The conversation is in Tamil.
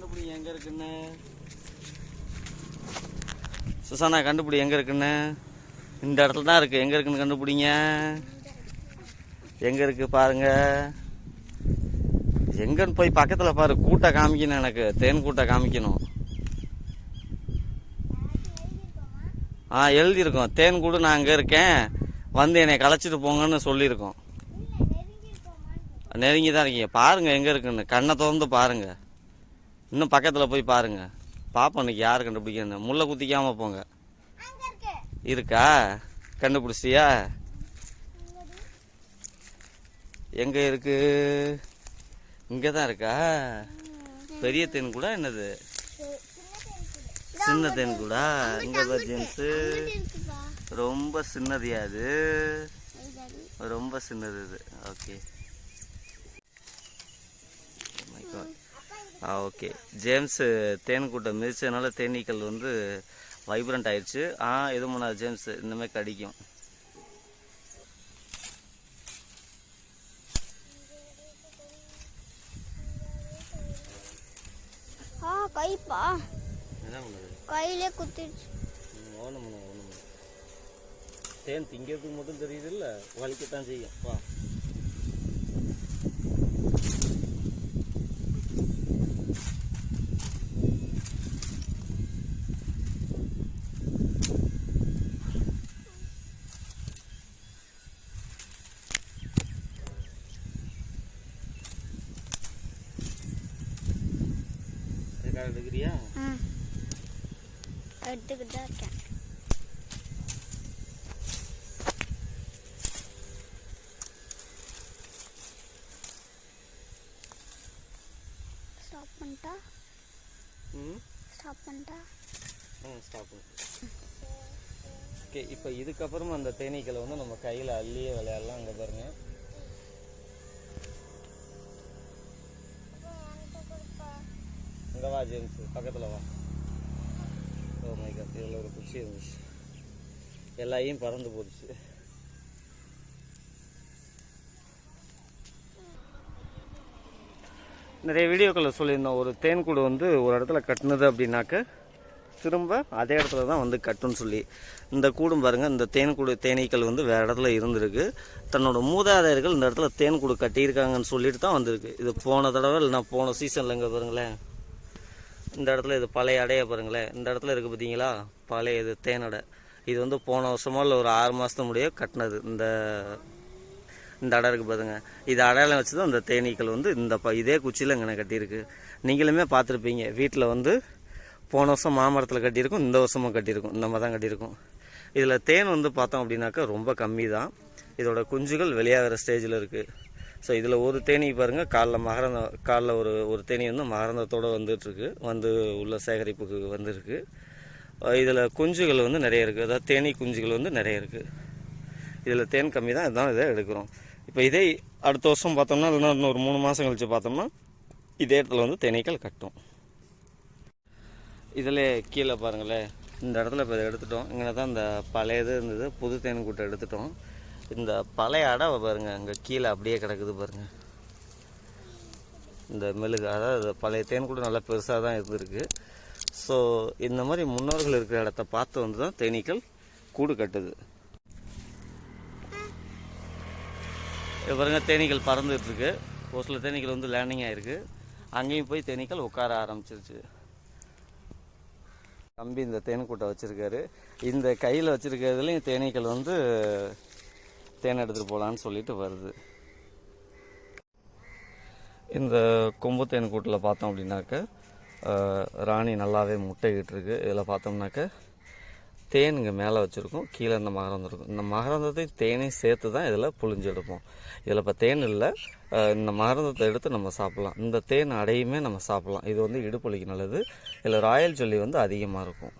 எங்க இருக்குன்னு? சுசானா கண்டுபிடி எங்க இருக்குன்னு? இந்த இடத்துல தான் இருக்கு. எங்க இருக்குன்னு கண்டுபிடிங்க. எங்க இருக்கு பாருங்க. எங்கன்னு போய் பக்கத்துல பாரு. கூட்டை காமிக்கணும் எனக்கு. தேன் கூட்டை காமிக்கணும். ஆ எழுதியிருக்கோம். தேன் கூடு நான் அங்கே இருக்கேன். வந்து என்னை களைச்சிட்டு போங்கன்னு சொல்லியிருக்கோம். நெருங்கி தான் இருக்கீங்க. பாருங்க எங்கே இருக்குன்னு. கண்ணை திறந்து பாருங்க. இன்னும் பக்கத்தில் போய் பாருங்கள் பாப்பா இன்னைக்கு யார் கண்டுபிடிக்கணும் முள்ளை குத்திக்காமல் போங்க. இருக்கா? கண்டுபிடிச்சியா எங்கே இருக்கு? இங்கே தான் இருக்கா? பெரிய தேன் கூட என்னது? சின்ன தேன் கூட? இங்கே தான் ஜென்ஸு. ரொம்ப சின்னதியா அது? ரொம்ப சின்னது இது. ஓகே. ஆ ஓகே. ஜேம்ஸ் தேன் கூட்டம் மிதிச்சதுனால தேனீக்கள் வந்து வைப்ரண்ட் ஆயிடுச்சு. ஆ எதுவும் பண்ணாது ஜேம்ஸ். இனிமேல் கடிக்கும். ஆ கைப்பா. கையிலே குத்திடுச்சு. ஓனம் பண்ணு பண்ணு தேன் திங்கிறதுக்கு மட்டும் தெரியுது இல்ல வலிக்கத்தான் செய்யும். வா. ரெக்கார்ட் எடுக்கிறியா ம். எடுத்துக்கிட்டு தான் இருக்கேன். ஸ்டாப் பண்ணிட்டா? ம்? ஸ்டாப் பண்ணிட்டா? ஸ்டாப் ஓகே இப்போ இதுக்கப்புறமா அந்த தேனீக்களை வந்து நம்ம கையில் அள்ளியே விளையாடலாம் அங்கே பாருங்க இங்கே வா ஜேம்ஸ் பக்கத்தில் வா. ஓ மை காட் இதில் ஒரு குச்சி இருந்துச்சு. எல்லாத்தையும் பறந்து போச்சு. நிறைய வீடியோக்களில் சொல்லியிருந்தோம் ஒரு தேன்கூடு வந்து ஒரு இடத்துல கட்டினது அப்படின்னாக்க திரும்ப அதே இடத்துல தான் வந்து கட்டுன்னு சொல்லி. இந்த கூடும் பாருங்கள் இந்த தேன்கூடு தேனீக்கள் வந்து வேறு இடத்துல இருந்திருக்கு. தன்னோட மூதாதையர்கள் இந்த இடத்துல தேன்கூடு கட்டியிருக்காங்கன்னு சொல்லிட்டு தான் வந்திருக்கு. இது போன தடவை நான் போன சீசனில் இங்கே பாருங்களேன். இந்த இடத்துல இது பழைய அடையை பாருங்களேன். இந்த இடத்துல இருக்குது பார்த்தீங்களா பழைய இது தேனடை இது வந்து போன வருஷமோ இல்லை ஒரு ஆறு மாதத்து முடிய கட்டினது. இந்த இந்த அடை இருக்குது பாருங்க. இது அடையாளம் வச்சு தான் இந்த தேனீக்கள் வந்து இந்த ப இதே குச்சியில் இங்கே கட்டியிருக்கு. நீங்களுமே பார்த்துருப்பீங்க. வீட்டில் வந்து போன வருஷம் மாமரத்தில் கட்டியிருக்கும் இந்த வருஷமும் கட்டியிருக்கும் இந்த மாதிரி தான் கட்டியிருக்கும். இதில் தேன் வந்து பார்த்தோம் அப்படின்னாக்கா ரொம்ப கம்மி தான் இதோட குஞ்சுகள் வெளியாகிற ஸ்டேஜில் இருக்குது ஸோ இதில் ஒரு தேனி பாருங்கள் காலைல மகரந்த காலைல ஒரு ஒரு தேனி வந்து மகரந்தத்தோடு வந்துட்டுருக்கு. வந்து உள்ள சேகரிப்புக்கு வந்திருக்கு. இதில் குஞ்சுகள் வந்து நிறைய இருக்குது அதாவது தேனி குஞ்சுகள் வந்து நிறைய இருக்குது இதில் தேன் கம்மி தான். இதுதான் இதை எடுக்கிறோம். இப்போ இதே அடுத்த வருஷம் பார்த்தோம்னா இல்லைன்னா இன்னும் ஒரு மூணு மாதம் கழித்து பார்த்தோம்னா இதே இடத்துல வந்து தேனீக்கள் கட்டும். இதில் கீழே பாருங்களேன். இந்த இடத்துல இப்போ இதை எடுத்துட்டோம். இங்கே தான் இந்த பழையது இருந்தது. புது தேன் கூட்டை எடுத்துட்டோம். இந்த பழைய அடவை பாருங்க அங்கே கீழே அப்படியே கிடக்குது பாருங்க. இந்த மெழுகு அதாவது பழைய தேன் கூட நல்லா பெருசாக தான் இருந்திருக்கு ஸோ இந்த மாதிரி முன்னோர்கள் இருக்கிற இடத்த பார்த்து வந்து தான் தேனீக்கள் கூடு கட்டுது. இது பாருங்க தேனீக்கள் பறந்துட்டுருக்கு ஒரு சில தேனீக்கள் வந்து லேண்டிங் ஆயிருக்கு. அங்கேயும் போய் தேனீக்கள் உட்கார ஆரம்பிச்சிருச்சு. தம்பி இந்த தேன்கூட்டை வச்சுருக்காரு. இந்த கையில் வச்சுருக்கிறதுலையும் தேனீக்கள் வந்து தேன் எடுத்துட்டு போகலான்னு சொல்லிட்டு வருது. இந்த கொம்பு தேன் கூட்டில் பார்த்தோம் அப்படின்னாக்க ராணி நல்லாவே முட்டைகிட்டு இருக்கு. இதில் பார்த்தோம்னாக்க தேன் இங்கே மேலே வச்சுருக்கோம். கீழே இந்த மகரந்தம் இருக்கும். இந்த மகரந்தத்தையும் தேனையும் சேர்த்து தான் இதில் புழிஞ்சு எடுப்போம். இதில் இப்போ தேன் இல்லை. இந்த மகரந்தத்தை எடுத்து நம்ம சாப்பிட்லாம். இந்த தேன் அடையுமே நம்ம சாப்பிட்லாம். இது வந்து இடுப்பொலிக்கு நல்லது. இதில் ராயல் ஜொல்லி வந்து அதிகமாக இருக்கும்.